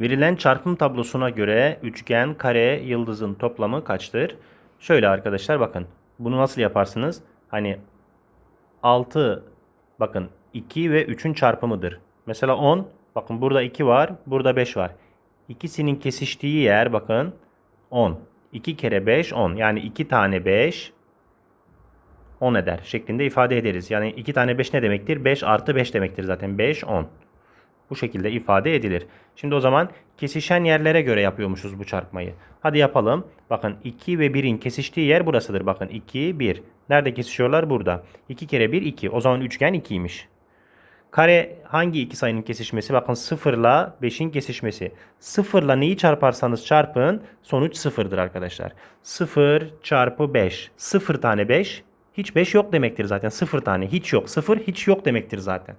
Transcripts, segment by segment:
Verilen çarpım tablosuna göre üçgen, kare, yıldızın toplamı kaçtır? Şöyle arkadaşlar bakın. Bunu nasıl yaparsınız? Hani 6 bakın 2 ve 3'ün çarpımıdır. Mesela 10 bakın burada 2 var, burada 5 var. İkisinin kesiştiği yer bakın 10. 2 kere 5 10. Yani 2 tane 5 10 eder şeklinde ifade ederiz. Yani 2 tane 5 ne demektir? 5 artı 5 demektir zaten. 5 10. Bu şekilde ifade edilir. Şimdi o zaman kesişen yerlere göre yapıyormuşuz bu çarpmayı. Hadi yapalım. Bakın 2 ve 1'in kesiştiği yer burasıdır. Bakın 2, 1. Nerede kesişiyorlar? Burada. 2 kere 1, 2. O zaman üçgen 2'ymiş. Kare hangi iki sayının kesişmesi? Bakın 0 ile 5'in kesişmesi. 0 ile neyi çarparsanız çarpın sonuç 0'dır arkadaşlar. 0 çarpı 5. 0 tane 5. Hiç 5 yok demektir zaten. 0 tane hiç yok. 0 hiç yok demektir zaten.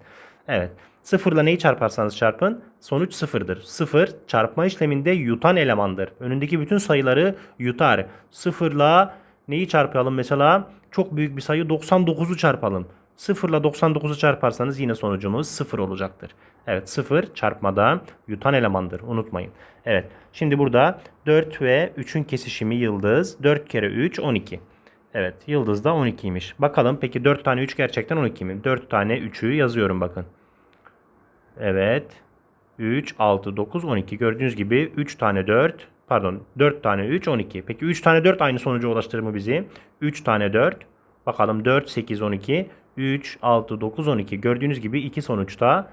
Evet. 0 ile neyi çarparsanız çarpın sonuç 0'dır. 0 çarpma işleminde yutan elemandır. Önündeki bütün sayıları yutar. 0 ile neyi çarpalım mesela? Çok büyük bir sayı 99'u çarpalım. 0 ile 99'u çarparsanız yine sonucumuz 0 olacaktır. Evet 0 çarpmada yutan elemandır. Unutmayın. Evet şimdi burada 4 ve 3'ün kesişimi yıldız. 4 kere 3 12. Evet yıldız da 12'ymiş. Bakalım peki 4 tane 3 gerçekten 12 mi? 4 tane 3'ü yazıyorum bakın. Evet. 3, 6, 9, 12. Gördüğünüz gibi 3 tane 4, pardon 4 tane 3, 12. Peki 3 tane 4 aynı sonuca ulaştırır mı bizi? 3 tane 4. Bakalım 4, 8, 12. 3, 6, 9, 12. Gördüğünüz gibi iki sonuçta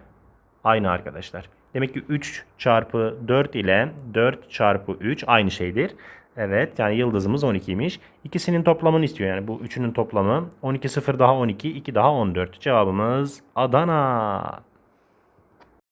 aynı arkadaşlar. Demek ki 3 çarpı 4 ile 4 çarpı 3 aynı şeydir. Evet yani yıldızımız 12'ymiş. İkisinin toplamını istiyor yani bu üçünün toplamı. 12 0 daha 12, 2 daha 14. Cevabımız Adana.